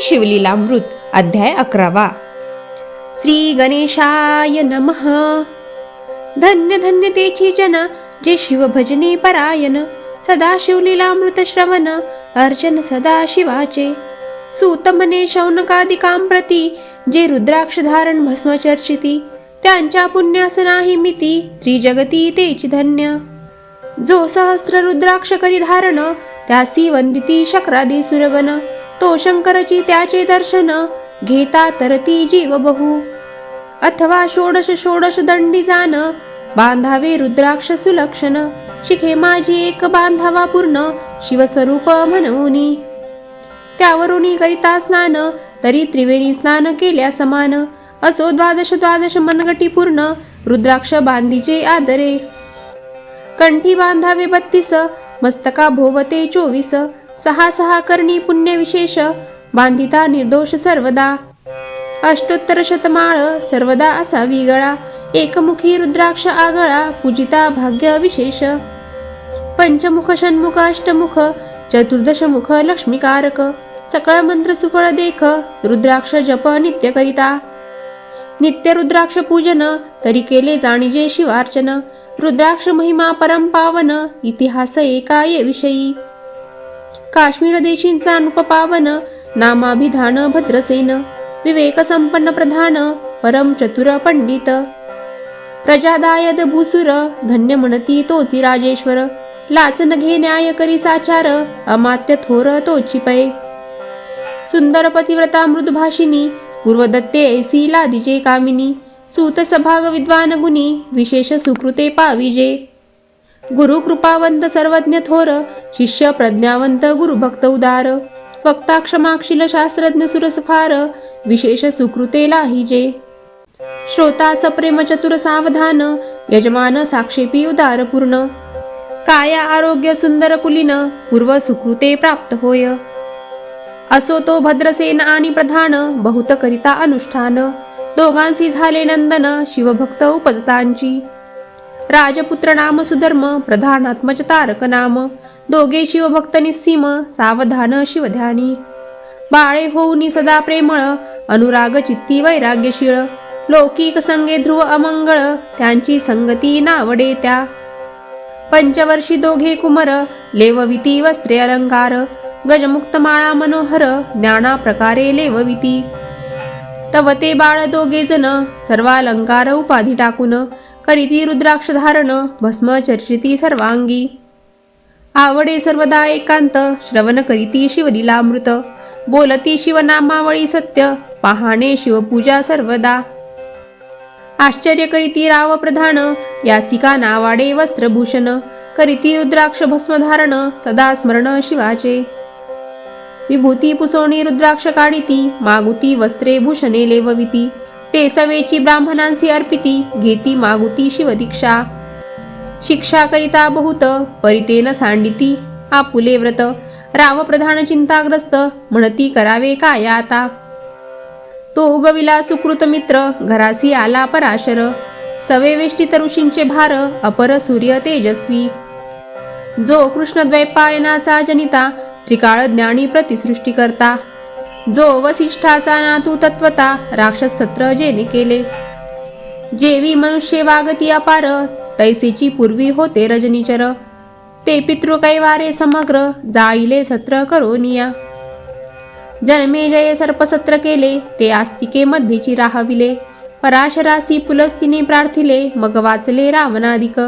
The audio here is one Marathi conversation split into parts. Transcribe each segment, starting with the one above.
शिवलीलामृत अध्याय अकरावा. श्री गणेशाय नमः. धन्य धन्य तेची जन जे शिव भजने परायण सदा शिवलीलामृत श्रवण अर्चन सदा शिवाचे. सूत शौनकादिकां प्रती जे रुद्राक्ष धारण भस्म चर्चिती त्यांच्या पुण्यास नाही मिती त्रिजगती तेची धन्य. जो सहस्र रुद्राक्ष करी धारण त्यासी वंदिती शक्रादी सुरगण तो शंकरची त्याचे दर्शन घेता तर ती जीव बहु अथवा षोडश षोडश दंडी जाण बांधावे रुद्राक्ष सुलक्षण शिखे माझी एक बांधावा पूर्ण शिवस्वरूप म्हणून. त्यावरुनी करिता स्नान तरी त्रिवेणी स्नान केल्या समान असो द्वादश द्वादश मनगटी पूर्ण रुद्राक्ष बांधीचे आदरे. कंठी बांधावे बत्तीस मस्तका भोवते चोवीस सहा सहा करणी पुण्यविशेष बांधिता निर्दोष सर्वदा. अष्टोत्तर शतमाळ सर्वदा असा गळा एकमुखी रुद्राक्ष आगळा पूजिता भाग्य विशेष. पंचमुख षण्मुख अष्टमुख चतुर्दश मुख लक्ष्मीकारक सकळ मंत्र सुफळ देख रुद्राक्ष जप नित्य करिता. नित्य रुद्राक्ष पूजन तरी केले जाणीजे शिवार्चन रुद्राक्ष महिमा परम पावन इतिहास एका ये विषयी. काश्मीर देशींचा अनुपपावन नामाभिधान भद्रसेन विवेक संपन्न प्रधान परम चतुर पंडित. प्रजादायद भूसुर धन्य म्हणती तोची राजेश्वर लाचन घे न्याय करी साचार अमात्य थोर तोची पै. सुंदर पतिव्रता मृदभाषिनी पूर्वदत्ते ऐसी लादिजे कामिनी सूत सभाग विद्वान गुणी विशेष सुकृते पाविजे. गुरुकृपावंत सर्वज्ञ थोर शिष्य प्रज्ञावंत गुरुभक्त उदार वक्ता क्षमाक्षील शास्त्रज्ञ सुरसफार विशेष सुकृते लाहिजे. श्रोता सप्रेम चतुर सावधान यजमान साक्षेपी उदार पूर्ण काया आरोग्य सुंदर कुलीन पूर्व सुकृते प्राप्त होय. असो तो भद्रसेन आणि प्रधान बहुत करिता अनुष्ठान. दोघांशी झाले नंदन शिवभक्त उपजतांची. राजपुत्र नाम सुधर्म प्रधानात्मज तारक नाम. दोघे शिवभक्त निस्सीम सावधान शिवध्यानी. बाळे होऊनी सदा प्रेमळ अनुराग चित्ती वैराग्यशीळ. लौकिक संगे ध्रुव अमंगळ त्यांची संगती नावडे त्या पंचवर्षी दोघे कुमर लेवविती वस्त्रे अलंकार. गजमुक्त माळा मनोहर ज्ञाना प्रकारे लेवविती. तव ते बाळ दोघे जण सर्वालंकार उपाधी टाकून. करीती रुद्राक्षधारण भस्म चर्चिती सर्वांगी आवडे सर्वदा एकांत श्रवण करीती शिवलीलामृत। बोलती शिवनामावळी सत्य पहाणे शिवपूजा सर्वदा। आश्चर्य करीती राव प्रधान यासिका नावाडे वस्त्रभूषण। करीती रुद्राक्ष भस्मधारण सदा स्मरण शिवाचे। विभूती पुसवणी रुद्राक्ष काढिती मागुती वस्त्रे भूषणे लेवविती। ते सवेची ब्राह्मणांसी अर्पिती घेती मागुती शिवदीक्षा. शिक्षा करिता बहुत परितेन सांडिती आपुले व्रत. राव प्रधान चिंताग्रस्त म्हणती करावे काय आता? तो उगविला सुकृत मित्र घरासी आला पराशर. सवेवेष्टित ऋषींचे भार अपर सूर्य तेजस्वी. जो कृष्ण द्वैपायनाचा जनिता त्रिकाळ ज्ञानी प्रतिसृष्टी करता जो वसिष्ठाचा नातू तत्वता राक्षस सत्र जेने केले. जेवी मनुष्य वागती अपार तैसेची पूर्वी होते रजनीचर. ते पितृ कैवारे समग्र जाईले सत्र करोनिया. जन्मे जय सर्पसत्र केले ते आस्तिके मध्येची राहविले. पराशरासी पुलस्तिने प्रार्थिले मग वाचले रावणाधिक.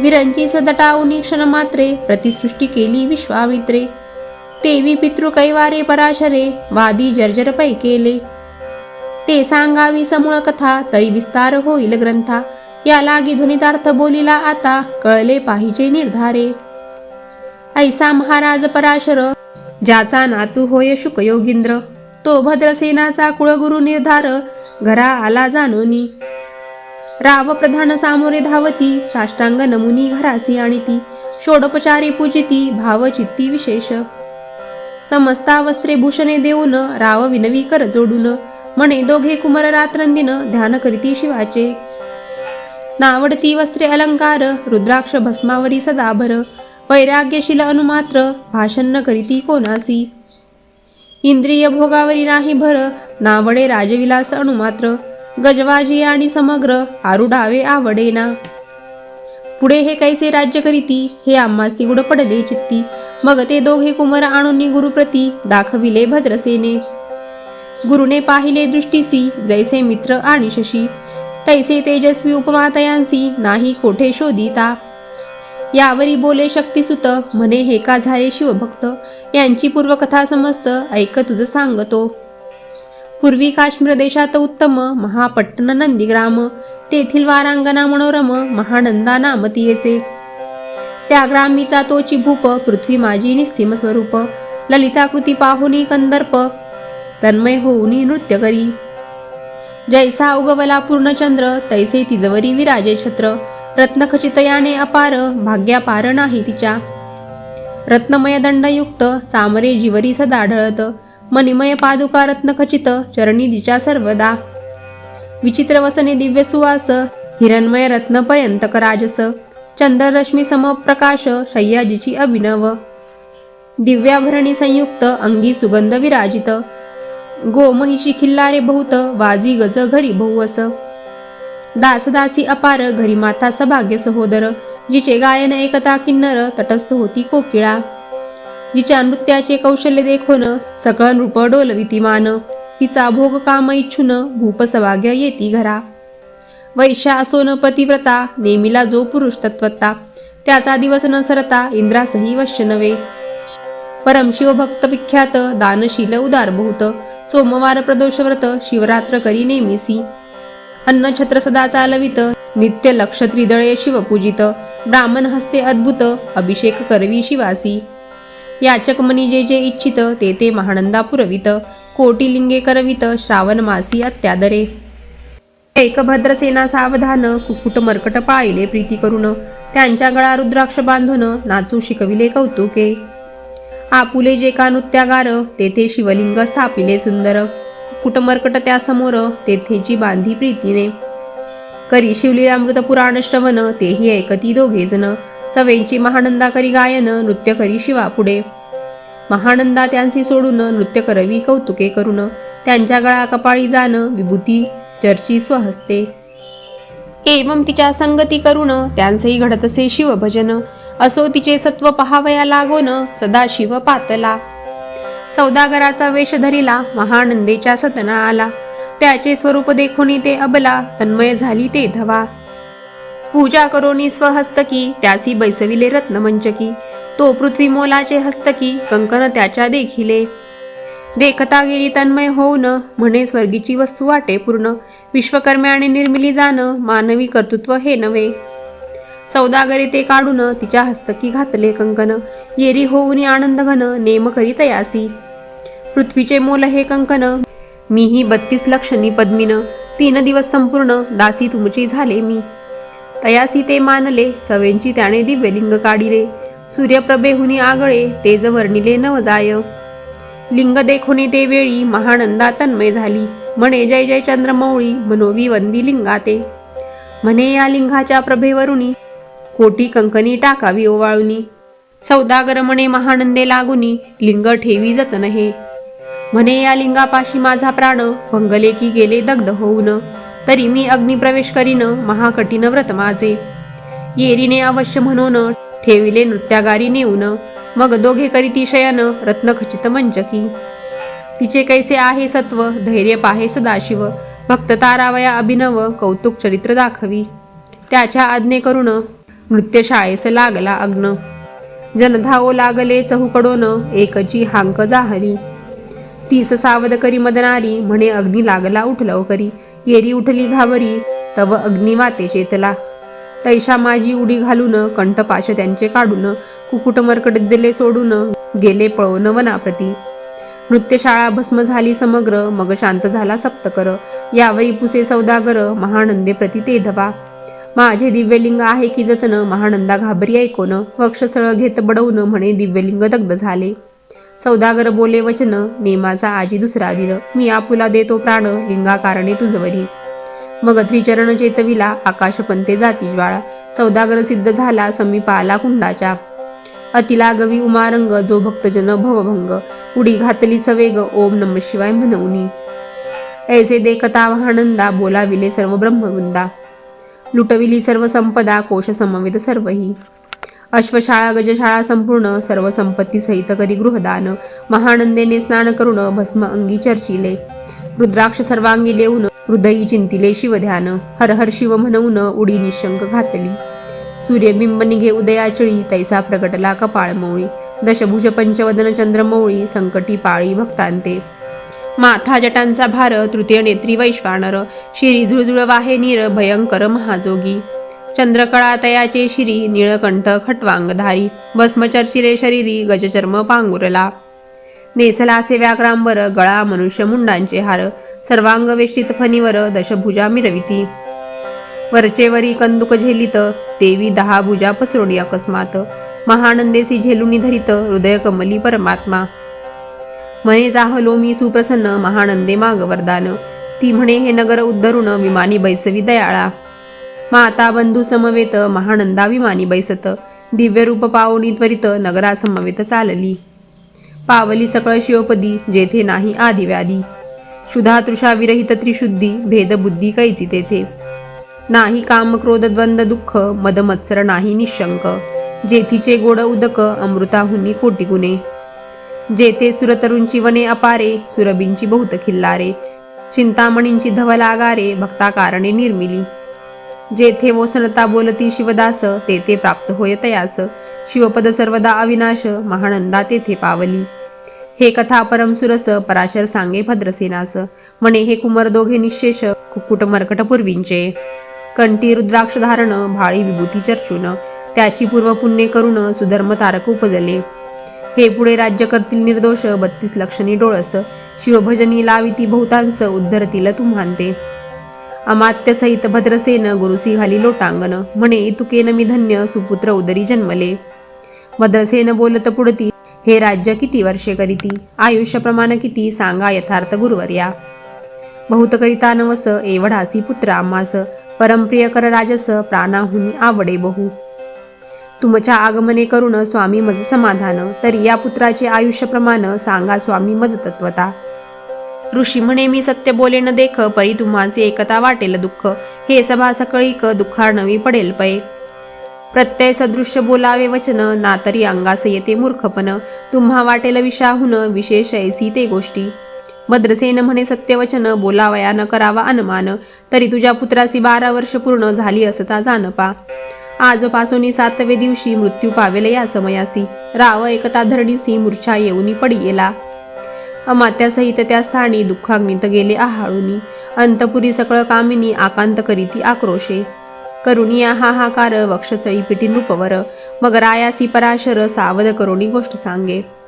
विरंची सदटाऊनी क्षण मात्रे प्रतिसृष्टी केली विश्वामित्रे. तेवी पितृ कैवारे पराशरे वादी जर्जर पै केले ते सांगावी समूळ कथा तरी विस्तार होईल ग्रंथा. या लागी ध्वनितार्थ बोलीला आता कळले पाहिजे निर्धारे. ऐसा महाराज पराशर ज्याचा नातू होय शुकयोगींद्र तो भद्रसेनाचा कुळगुरु निर्धार घरा आला जाणोनी. राव प्रधान सामोरे धावती साष्टांग नमुनी घरासी आणि ती षोडोपचारी पूजिती भावचित्ती विशेष. समस्ता वस्त्रे भूषणे देऊन राव विनवी कर जोडून. म्हणे दोघे कुमार रात्रंदिन ध्यान करीती शिवाचे. नावडती वस्त्रे अलंकार रुद्राक्ष भस्मावरी सदाभर. वैराग्यशील अनुमात्र भाषण न करीती कोणासी. इंद्रिय भोगावरी नाही भर नावडे राजविलास अणुमात्र गजवाजी आणि समग्र आरुडावे आवडेना. पुढे हे कैसे राज्य करीती हे आम्हासी गुड पडले चित्ती. मग ते दोघे कुमार आणून गुरुप्रती दाखविले भद्रसेने. गुरुने पाहिले दृष्टीसी जैसे मित्र आणि शशी. तैसे तेजस्वी उपमातयांसी नाही कोठे शोधिता. यावरी बोले शक्तिसुत म्हणे हे का झाले शिवभक्त? यांची पूर्वकथा समस्त ऐक तुझं सांगतो. पूर्वी काश्मीर देशात उत्तम महापट्टण नंदीग्राम. तेथील वारांगना मनोरम महानंदा नामतीयेचे. त्याग्रामीचा त्या ग्रामीचा तोची भूप पृथ्वी माझी स्वरूप. ललिताकृती पाहुनी कंदर्प तन्मय होऊनी नृत्य करी. जैसा उगवला पूर्णचंद्र तैसे तिजवरी विराजे छत्र. रत्नखचित याने अपार भाग्यापार नाही तिच्या. रत्नमय दंडयुक्त चामरे जिवरी सदा ढळत. मणिमय पादुका रत्नखचित चरणी दिच्या सर्वदा. विचित्र वसने दिव्य सुवास हिरणमय रत्नपर्यंत राजस. चंद्ररश्मी समप्रकाश शय्याजीची अभिनव. दिव्याभरणी संयुक्त अंगी सुगंध विराजित. गोमहिषी खिल्लारे बहुत वाजी गज घरी बहुवस. दासदासी अपार घरी माता सभाग्य सहोदर जिचे गायन एकता किन्नर तटस्थ होती कोकिळा. जिच्या नृत्याचे कौशल्य देखोन सकळ नृप डोलविती मान तिचा भोग काम इच्छुन भूप सभाग्य येती घरा. वैशा असोन पतिव्रता नेमिला जो पुरुष तत्वत्ता त्याचा दिवस न सरता इंद्रासही वश्य नवे परम शिवभक्त विख्यात दानशील उदार बहुत सोमवार प्रदोष व्रत शिवरात्र करी नेमिसी. अन्न छत्र सदा चालवित नित्य लक्ष त्रिदळे शिवपूजित ब्राह्मण हस्ते अद्भुत अभिषेक करवी शिवासी. याचक मनी जे जे इच्छित ते ते महानंदा पुरवित कोटी लिंगे करवित श्रावण मासी अत्यादरे. एक भद्रसेना सावधान कुकुट मरकट पाहिले प्रीती करून त्यांच्या गळा रुद्राक्ष बांधून नाचू शिकविले कौतुके. आपुले जे का नृत्यागार तेथे शिवलिंग स्थापिले सुंदर. कुटमरकट त्यासमोर तेथेची बांधी प्रीतीने. करी शिवलीलामृत पुराण श्रवण तेही ऐकती दोघे जण. सवेंची महानंदा करी गायन नृत्य करी शिवा पुढे. महानंदा त्यांची सोडून नृत्य करवी कौतुके करून त्यांच्या गळा कपाळी जाण विभूती चर्ची स्वहस्ते. एवं तिच्या संगती करून त्यांचेही घडत असे शिवभजन. असो तिचे सत्व पहावया लागोन सदा शिव पातला. सौदागराचा वेश धरिला महानंदेच्या सतना आला. त्याचे स्वरूप देखोनी ते अबला तन्मय झाली ते धवा. पूजा करोनी स्वहस्तकी त्यासी बैसविले रत्नमंचकी. तो पृथ्वी मोलाचे हस्तकी कंकन त्याच्या देखिले. देखता गेली तन्मय होऊन म्हणे स्वर्गीची वस्तू वाटे पूर्ण. विश्वकर्म्याने निर्मिली जाणं मानवी कर्तृत्व हे नव्हे. सौदागरी ते काढून तिच्या हस्तकी घातले कंकण. येरी होऊनी आनंद घन नेम करी तयासी. पृथ्वीचे मोल हे कंकण. मीही बत्तीस लक्षणी पद्मीनं. तीन दिवस संपूर्ण दासी तुमची झाले मी. तयासी ते मानले सवेंची त्याने दिव्यलिंग काढिले. सूर्यप्रभेहुनी आगळे तेज वर्णिले नवजाय. लिंग देखोने ते वेळी महानंदा तन्मय झाली. म्हणे जय जय चंद्रमौळी मनोवी वंदी लिंगाते. म्हणे या लिंगाच्या प्रभेवरुणी कोटी कंकणी टाकावी ओवाळुनी. सौदागर म्हणे महानंदे लागुनी लिंग ठेवी जतन हे. म्हणे या लिंगापाशी माझा प्राण भंगले की गेले दग्ध होऊन. तरी मी अग्निप्रवेश करीन महाकठीण व्रत माझे. येरीने अवश्य म्हणून ठेविले नृत्यागारी नेऊन. मग दोघे करीती शयन रत्नखचित मंचकी तिचे कैसे आहे सत्व धैर्य पाहे सदाशिव. भक्त तारावया अभिनव कौतुक चरित्र दाखवी. त्याच्या आज्ञे करून नृत्यशाळेस लागला अग्न. जनधाओ लागले चहूकडोन एकची हांक जाहली तीस सावध करी मदनारी म्हणे अग्नी लागला उठलव करी. येरी उठली घावरी तव अग्निवाते चेतला. तैशा माझी उडी घालून कंठपाश त्यांचे काढून कुकुट दिले सोडून गेले पळवून वनाप्रती नृत्यशाळा भस्म झाली समग्र मग शांत झाला सप्तकर. यावरी पुसे सौदागर महानंदे प्रति ते धवा माझे दिव्यलिंग आहे की जतन महानंदा घाबरी ऐकोन वक्षस्थळ घेत बडवून म्हणे दिव्यलिंग दग्ध झाले. सौदागर बोले वचन नेमाचा आजी दुसरा दिल. मी आपुला देतो प्राण लिंगा कारणे तुझवरी. मग त्रिचरण चेतविला आकाशपंते जाती ज्वाळा. सौदागर सिद्ध झाला समीप आला कुंडाच्या. अतिलागवी उमारंग जो भक्तजन भवभंग उडी घातली सवेग ओम नम शिवाय म्हणवनी ऐसे देखता महानंदा बोलाविले सर्व ब्रह्मवृंदा लुटविली सर्व संपदा कोश समवेत सर्वही. अश्वशाळा गजशाळा संपूर्ण सर्व संपत्ती सहित करी गृहदान. महानंदेने स्नान करून भस्म अंगी चर्चिले. रुद्राक्ष सर्वांगी लेऊन हृदयी चिंतिले शिवध्यान. हर हर शिव म्हणून उडी निशंक घातली. सूर्यबिंब निघे उदयाचळी तैसा प्रगटला कपाळमोळी दशभुज पंचवदन चंद्रमौळी संकटी पाळी भक्तांते. माथा जटांचा भार तृतीय नेत्री वैश्वानर. शिरी झुळझुळ वाहे नीर भयंकर महाजोगी. चंद्रकळा तयाचे शिरी निळकंठ खटवांगधारी. भस्मचर्चिरे शरीरी गजचर्म पांगुरला. नेसला से व्याक्रांबर गळा मनुष्य मुंडांचे हार. सर्वांग वेष्टित फणीवर दशभुजा मिरविती. वरचेवरी कंदुक झेलित देवी दहा भुजा पसरोडी अकस्मात. महानंदेसी झेलुनी धरित हृदय कमली परमात्मा. म्हणे जाहलो मी सुप्रसन्न महानंदे माग वरदान. ती म्हणे हे नगर उद्धरुण विमानी बैसवी दयाळा. माता बंधू समवेत महानंदा विमानी बैसत. दिव्य रूप पावनी त्वरित नगरा समवेत चालली. पावली सकळ शिवपदी जेथे नाही आदिव्याधी. शुधा तृषा विरहित त्रिशुद्धी भेदबुद्धी कैची तेथे. नाही काम क्रोध द्वंद दुःख मदमत्सर नाही निशंक. जेथीचे गोड उदक अमृताहुनी कोटी गुणे. जेथे सुरतरूंची वने अपारे सुरबींची बहुत खिल्लारे. चिंतामणींची धवलागारे भक्ता कारणे निर्मिली. जेथे वसनता बोलती शिवदास तेथे प्राप्त होय तयास. शिवपद सर्वदा अविनाश महानंदा तेथे पावली. हे कथा परम सुरस पराशर सांगे भद्रसेनास. म्हणे हे कुमर दोघे निशेष कुकुट मर्कट पूर्वींचे. कंठी रुद्राक्ष धारण भाळी विभूती चर्चून त्याची पूर्वपुण्य करून सुधर्म तारक उपजले. हे पुढे राज्य करतील निर्दोष बत्तीस लक्षणी डोळस शिवभजनी लाविती बहुतांस उद्धरतील तुम्हांते. अमात्य सहित भद्रसेन गुरुसी घाली लोटांगण म्हणे तुकेन मी धन्य सुपुत्र उदरी जन्मले. भद्रसेन बोलत पुढती हे राज्य किती वर्षे करीती? आयुष्यप्रमाण किती? सांगा यथार्थ गुरुवर्या. बहुत करिता नवस एवढासी पुत्र आम्हास. परमप्रिय कर राजस प्राणाहुनी आवडे बहु. तुमच्या आगमने करून स्वामी मज समाधान तरी या पुत्राचे आयुष्यप्रमाण सांगा स्वामी मज तत्वता. ऋषी म्हणे मी सत्य बोले न देख परी तुम्हाचे एकता वाटेल दुःख. हे सभा सकळीक नवी पडेल पै. प्रत्यय सदृश्य बोलावे वचन ना तरी अंगास येते मूर्खपण. तुम्हा वाटेल विषाहून विशेष ऐसी ते गोष्टी. भद्रसेन म्हणे सत्यवचन बोलावया न करावा अनुमान. तरी तुझ्या पुत्रासी बारा वर्ष पूर्ण झाली असता जानपा आजपासून सातवे दिवशी मृत्यू पावेल या समयासी. राव एकता धरणीसी मूर्छा येऊनी पडी गेला अमात्यासहित त्या स्थानी दुःखाग्नित गेले आहाळुनी. अंतपुरी सकळ कामिनी आकांत करीती आक्रोशे. करुणिया हाहाकार वक्षस्थळी पिटी नृपवर मग रायासी पराशर सावध करुणी गोष्ट सांगे.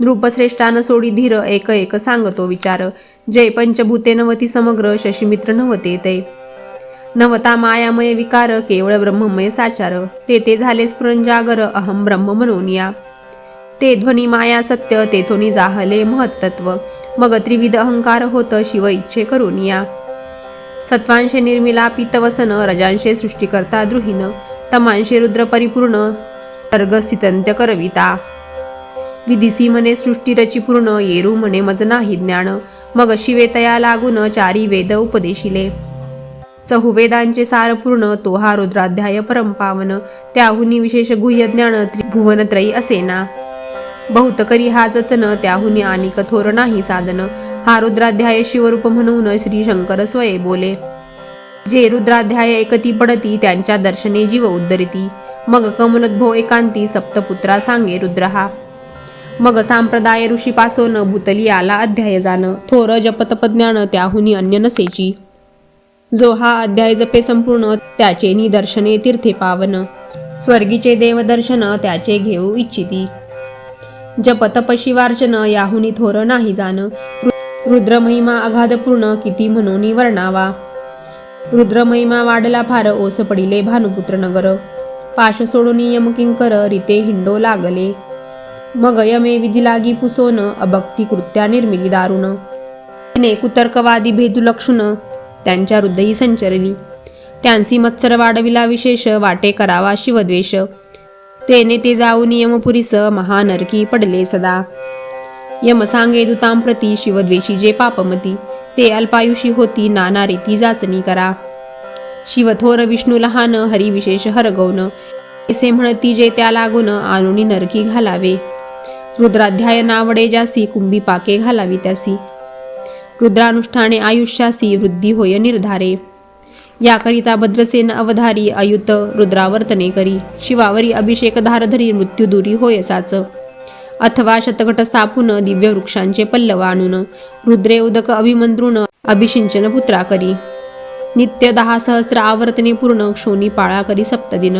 नृपश्रेष्ठान सोडी धीर एक एक सांगतो विचार. जय पंचभूते नवती समग्र शशिमित्र नवते ते. नवता मायामय विकार केवळ ब्रह्ममय साचार. ते ते झाले स्फुरंजागर अहम ब्रह्म म्हणून या. ते ध्वनी माया सत्य तेथोनी जाहले महत्तत्व. मग त्रिविध अहंकार होत शिव इच्छे करून या. सत्वांशे निर्मिला पितवसन रजांशे सृष्टीकर्ता द्रुहीन तमांशे रुद्र परिपूर्ण सर्ग स्थितंत्य करविता. विदिसी म्हणे सृष्टी रची पूर्ण येरू म्हणे मज नाही ज्ञान. मग शिवेतया लागून चारी वेद उपदेशिले. चहुवेदांचे सार पूर्ण तो हा रुद्राध्याय परमपावन त्याहुनी विशेष गुह्य ज्ञान त्रिभुवनत्रयी असेना. बहुत करी हा जतन त्याहुनी आणि कथोर नाही साधन. हा रुद्राध्याय शिवरूप म्हणून श्री शंकर स्वये बोले. जे रुद्राध्याय एकती पडती त्यांच्या दर्शने जीव उद्धरिती. मग कमलोद्भव एकांती सप्तपुत्रा सांगे रुद्र हा मग सांप्रदाय ऋषीपासून भूतली आला अध्याय जाण. थोर जपतपज्ञान त्याहुनी अन्य नसेची. जो हा अध्याय जपे संपूर्ण त्याचे निदर्शने तीर्थे पावन. स्वर्गीचे देवदर्शन त्याचे घेऊ इच्छिती. जप तप याहुनी थोर नाही जाण. रुद्रमहिमा अगाधपूर्ण किती म्हणून वर्णावा. रुद्रमहिमा वाढला फार ओस पडिले भानुपुत्र नगर. पाश सोडून यमकिंकर रिते हिंडो लागले. मग यमे विधी लागी पुसोन अभक्ती कृत्या निर्मिली दारुण. तिने कुतर्कवादी भेदुलक्षुण त्यांच्या हृदयी संचरली. त्यांसी मत्सर वाढविला विशेष वाटे करावा शिवद्वेष. तेने ते जाऊन यमपुरीस महानरकी पडले सदा. यम सांगे दुतांप्रती शिवद्वेषी जे पापमती ते अल्पायुषी होती नाना रीती जाचणी करा. शिवथोर विष्णू लहान हरिविशेष हरगवण असे म्हणती जे त्या लागून आणून नरकी घालावे. रुद्राध्याय नावडे जासी कुंभी पाके घालावी त्यासी रुद्रानुष्ठाने आयुष्यासी वृद्धी होय निर्धारे. याकरिता भद्रसेन अवधारी अयुत रुद्रावर्तने करी. शिवावरी अभिषेक धारधरी मृत्यू दूरी होय साच. अथवा शतघट स्थापून दिव्य वृक्षांचे पल्लव आणून रुद्रे उदक अभिमंत्रुण अभिषिंचन पुत्रा करी. नित्य दहा सहस्र आवर्तने पूर्ण क्षोनी पाळा करी सप्तदिन.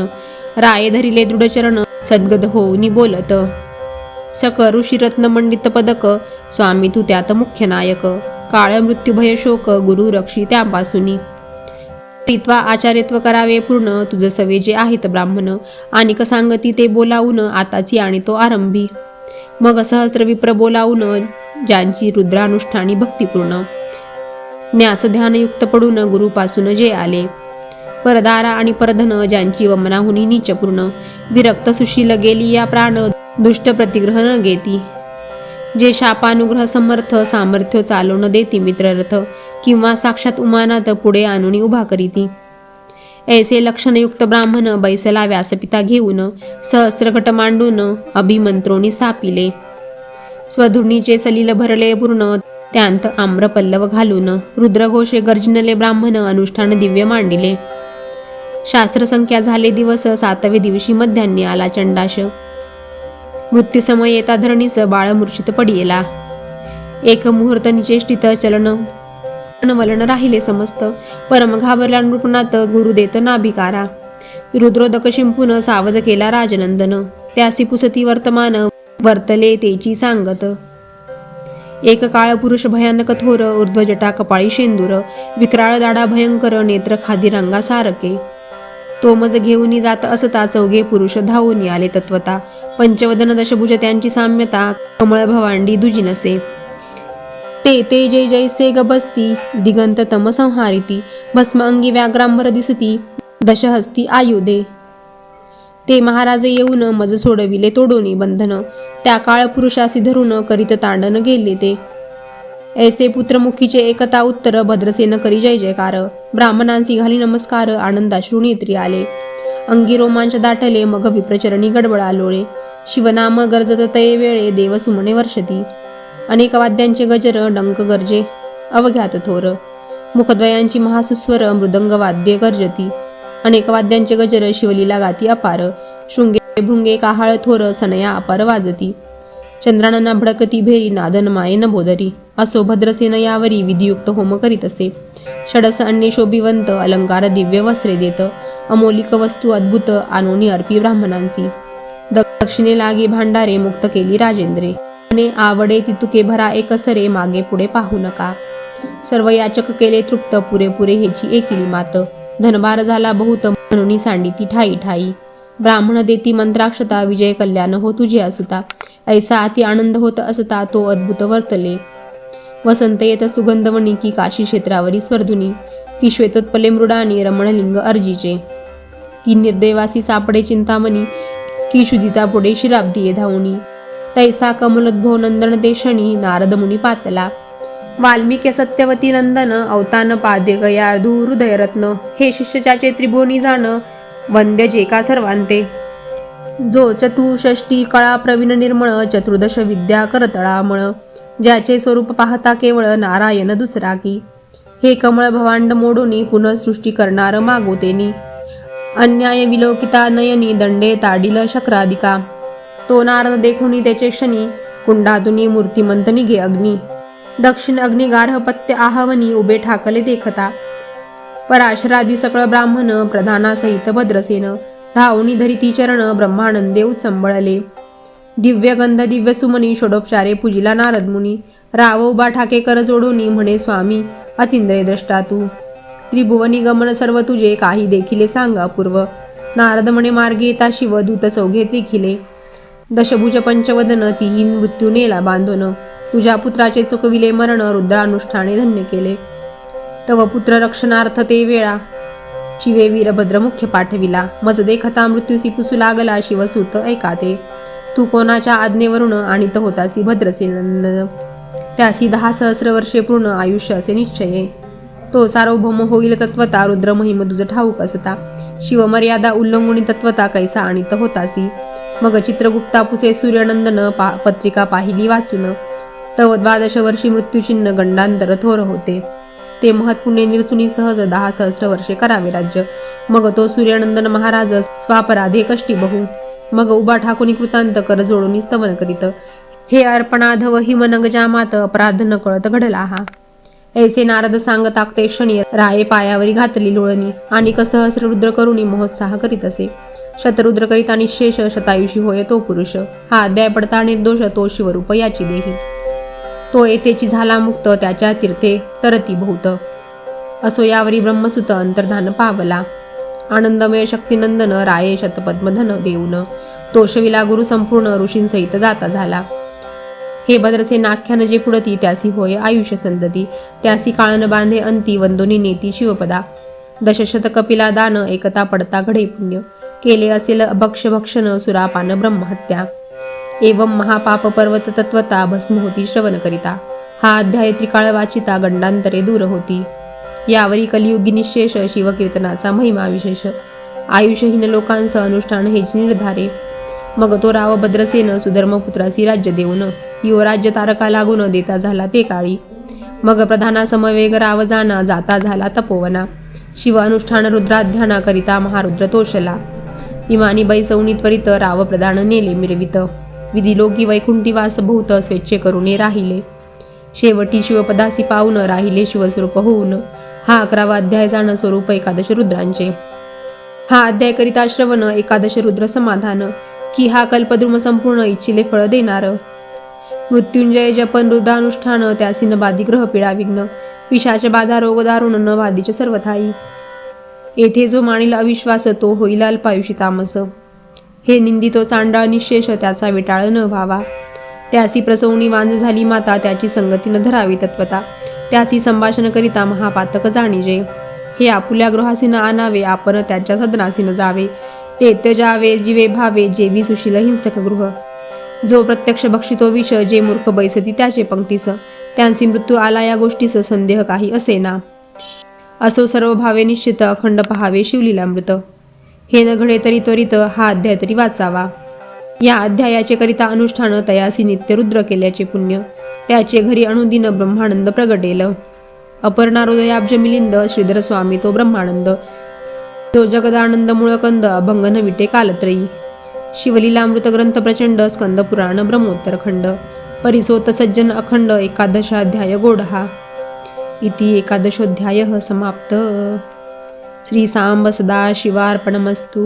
राये धरिले दृढचरण सद्गद होऊनी बोलत. सक ऋषीरत्न मंडित पदक. स्वामी तू त्यात मुख्य नायक. काळ मृत्युभय शोक गुरु रक्षी त्यापासूनी. प्रित्वा आचार्यत्व करावे पूर्ण तुझं सवे जे आहेत ब्राह्मण. आणि सांगती ते बोलावून आताची आणि तो आरंभी. मग सहस्र विप्र बोलावून ज्यांची रुद्रानुष्ठानी भक्तिपूर्ण. न्यास ध्यानयुक्त पडून गुरुपासून जे आले. परदारा आणि परधन ज्यांची वमनाहुनी नीचपूर्ण. विरक्त सुशील गेली या प्राण. दुष्ट प्रतिग्रह न घेती. जे शापानुग्रह समर्थ सामर्थ्य चालवून देती मित्ररथ किंवा साक्षात उमानात पुढे आणून उभा करीती. ऐसे लक्षणयुक्त ब्राह्मण बैसला व्यासपिता घेऊन सहस्रघट मांडून अभिमंत्रोणी स्थापिले. स्वधुर्णीचे सलील भरले पूर्ण त्यांत आम्रपल्लव घालून रुद्रघोषे गर्जनले ब्राह्मण अनुष्ठान दिव्य मांडिले. शास्त्रसंख्या झाले दिवस सातवे दिवशी मध्यान्नी आला चंडाश. मृत्यूसमय येता धरणीस बाळ मूर्छित पडियेला. एक मुहूर्त निचेष्टित चलन. वलन राहिले समस्त. परम घाबरल्या नृपणात गुरु देत नाभिकारा. रुद्रोदक शिंपून सावध केला राजनंदन. त्यासी पुसती वर्तमान वर्तले तेची सांगत. एक काळ पुरुष भयानक थोर ऊर्ध्वजटा कपाळी शेंदूर. विक्राळ दाडा भयंकर नेत्र खादी रंगा सारके. तो मज घेऊन जात असता चौघे पुरुष धावून आले तत्वता. पंचवदन दशभुज त्यांची साम्यता कमळ भवांडी दुजी नसे. ते ते जय जैसे गबसती दिगंत तम संहारिती भस्म अंगी व्याग्रांबर दिसती दशहस्ती आयुदे ते महाराज येऊन मज सोडविले तोडोनी बंधन त्या काळ पुरुषासी धरून करीत तांडन गेले ते. ऐसे पुत्रमुखीचे एकता उत्तर भद्रसेन करी जय जयकार ब्राह्मणांसी घाली नमस्कार आनंदाश्रू नेत्री आले. अंगी रोमांच दाटले मग विप्रचरणी गडबड आलोळे शिवनाम गरजत तये वेळे देव सुमणे वर्षती. अनेक वाद्यांचे गजर डंक गरजे अवघ्यात थोर. मुखद्वयांची महासुस्वर मृदंग वाद्य गर्जती. अनेक वाद्यांचे गजर शिवलीला गाती अपार. शृंगे भृंगे काहाळ थोर सनया अपार वाजती. चंद्रानना भडकती भेरी नादन मायेन बोदरी. असो भद्रसेन यावरी विधियुक्त होम करीत असे षडस अन्य शोभिवंत अलंकार दिव्य वस्त्रे देत. अमोलिक वस्तू अद्भुत आनोनी अर्पी ब्राह्मणांसी. दक्षिणेलागी भांडारे मुक्त केली राजेंद्रे. ने आवडे तितुके भरा एकसरे मागे पुढे पाहू नका. सर्व याचक केले तृप्त पुरेपुरे ह्याची एकिली मात. धनभार झाला बहुत म्हणून सांडी ती ठाई ठाई. ब्राह्मण देती मंत्राक्षता विजय कल्याण हो तुझे असुता. ऐसा अति आनंद होत असता तो अद्भुत वर्तले. वसंत येत सुगंधवणी की काशी क्षेत्रावरी स्वर्धुनी. की श्वेतोत्पले मृडानी रमणलिंग अर्जीचे. की निर्देवासी सापडे चिंतामणी. की शुदिता पुढे शिराब्दी धावणी तैसा कमलोद्भव नंदन देशणी नारद मुनी पातला. वाल्मिके सत्यवती नंदन अवतान पादे गया हृदयरत्न. हे शिष्याचे त्रिभुवनी जाण वंद्य जे का सर्वांते. जो चतुषष्टी कळा प्रवीण निर्मळ चतुर्दश विद्या करतळामळ ज्याचे स्वरूप पाहता केवळ नारायण दुसरा की. हे कमळ भवांड मोडोनी पुनःसृष्टी करणार मागोतेनी अन्याय विलोकिता नयनी दंडे ताडील शक्रादिका. तो नारद देखुनी त्याचे क्षणी कुंडातुनी मूर्तिमंत निघे अग्नी. दक्षिण अग्निगार्ह पत्य आहवनी उभे ठाकले देखता. पराशरादी सकळ ब्राह्मण प्रधानासहित भद्रसेन धावणी धरिती चरण ब्रह्मानंदे उत्संबळले दिव्य गंध दिव्य सुमनी षोडोपचारे पूजिला नारद मुनी राव उभा ठाके कर जोडोनी म्हणे स्वामी अतिंद्रे द्रष्टा तू. त्रिभुवनी गमन सर्व तुझे काही देखिले सांगा पूर्व. नारद म्हणे मार्गे येता शिव दूत चौघे देखिले. दशभुज पंचवदन तिही मृत्यू नेला बांधून. तुझ्या पुत्राचे चुकविले मरण रुद्रानुष्ठाने धन्य केले. तव पुत्र रक्षणार्थ ते वेळा. शिवे वीरभद्र मुख्य पाठविला. मज देखता मृत्यूसी पुसू लागला शिवसूत ऐकाते तू. कोणाच्या आज्ञेवरून आणीत होतासी भद्रसेन त्यासी दहा सहस्र वर्षे पूर्ण आयुष्य असे निश्चये. तो सार्वभौम होईल तत्वता रुद्र महिम तुझ ठाऊक असता. शिवमर्यादा उल्लंघुनी तत्वता कैसा आणीत होतासी. मग चित्रगुप्ता पुसे सूर्यनंदन पा पत्रिका पाहिली वाचून. तव द्वादश वर्षी मृत्यूचिन्ह गंडांतर थोर होते. ते महत्पुणे निर्सुनी सहज दहा सहस्र वर्षे करावे राज्य. मग तो सूर्यनंदन महाराज स्वापराधे कष्टी बहु. मग उभा ठाकुनी कृतांत कर जोडून स्तवन करीत. हे अर्पणाधव हिमनगजामात अपराध न कळत घडला हा. ऐसे नारद सांगताक ते क्षणी राये पायावरी घातली लोळणी. आणि सहस्र रुद्र करुणी महोत्साह करीत असे. शतरुद्र करीता निशेष शतायुषी होय तो पुरुष. हा अध्याय पडता निर्दोष तो शिवरूप याची देही. तो येतेची झाला मुक्त त्याच्या तीर्थे तरती बहुत असो यावरी ब्रह्मसुत अंतर्धान पावला. आनंदमय शक्तिनंदन राये शतपद्मधन देऊन. तोषविला गुरु संपूर्ण ऋषींसहित जाता झाला. हे भद्रसे नाख्यान जे पुढती त्यासी होय आयुष्य संतती. त्यासी काळन बांधे अंती वंदोनी नेती शिवपदा. दशशत कपिला दान एकता पडता घडे पुण्य. केले असेल भक्ष भक्षण सुरापान ब्रह्महत्या. एवं महापाप पर्वत तत्वता भस्म होती श्रवण करिता. हा अध्याय त्रिकाळ वाचिता गंडांतरे दूर होती. यावरी कलियुगी निशेष शिवकीर्तनाचा महिमा विशेष. आयुष्यहीन लोकांचं अनुष्ठान हेच निर्धारे. मग तो राव भद्रसेन सुधर्मपुत्रासी राज्य देऊन. युवराज्य तारका लागून देता झाला ते काळी. मग प्रधानासमवेग राव जाना जाता झाला तपोवना. शिव अनुष्ठान महारुद्र तोषला. इमानी बैसवणी त्वरित राव प्रधान नेले मिरवित. विधी लोकी वैकुंठी वास बहुत स्वेच्छे करुणे राहिले. शेवटी शिवपदासी पाहून राहिले शिवस्वरूप होऊन. हा अकरावा अध्याय जाणं स्वरूप एकादश रुद्रांचे. हा अध्याय करिता श्रवण एकादश रुद्र समाधान. की हा कल्पद्रुम संपूर्ण इच्छिले फळ देणार. मृत्युंजय जपन रुद्रानुष्ठान त्यासी न बाधी ग्रह पिळा विघ्न. विषाचे बाधा रोग दारुण न बाधीचे सर्वथाई. येथे जो माणील अविश्वास तो होईल अल्पायुषी तामस. हे निंदितो चांडाळ निशेष त्याचा विटाळ न व्हावा. त्यासी प्रसवणी वांज झाली माता त्याची संगती न धरावी तत्वता त्यासी संभाषण करिता महापातक जाणीजे. हे आपुल्या गृहासी न आणावे आपण त्याच्या सदनासी न जावे. ते जावे जीवे भावे जेवी सुशील हिंसक गृह. जो प्रत्यक्ष भक्षितो विष जे मूर्ख बैसती त्याचे पंक्तीस. त्यांसी मृत्यू आला या गोष्टीस संदेह काही असेना असो सर्व भावे निश्चित अखंड पहावे शिवलीलामृत हे न घडे तरी त्वरित हा अध्याय तरी वाचावा. या अध्यायाचे करिता अनुष्ठान तयासी नित्य रुद्र केल्याचे पुण्य. त्याचे घरी अनुदिन ब्रह्मानंद प्रगटेल. अपर्णारोदयाब्ज मिलिंद श्रीधर स्वामी तो ब्रह्मानंद. तो जगदानंद मुळकंद अभंग विटे कालत्रयी. शिवलीलामृत ग्रंथ प्रचंड स्कंद पुराण ब्रह्मोत्तर खंड परिसोत सज्जन अखंड एकादशाध्याय गोढहा. इति एकादशोध्याय समाप्त. श्रीसाम्ब सदाशिवार्पणमस्तु.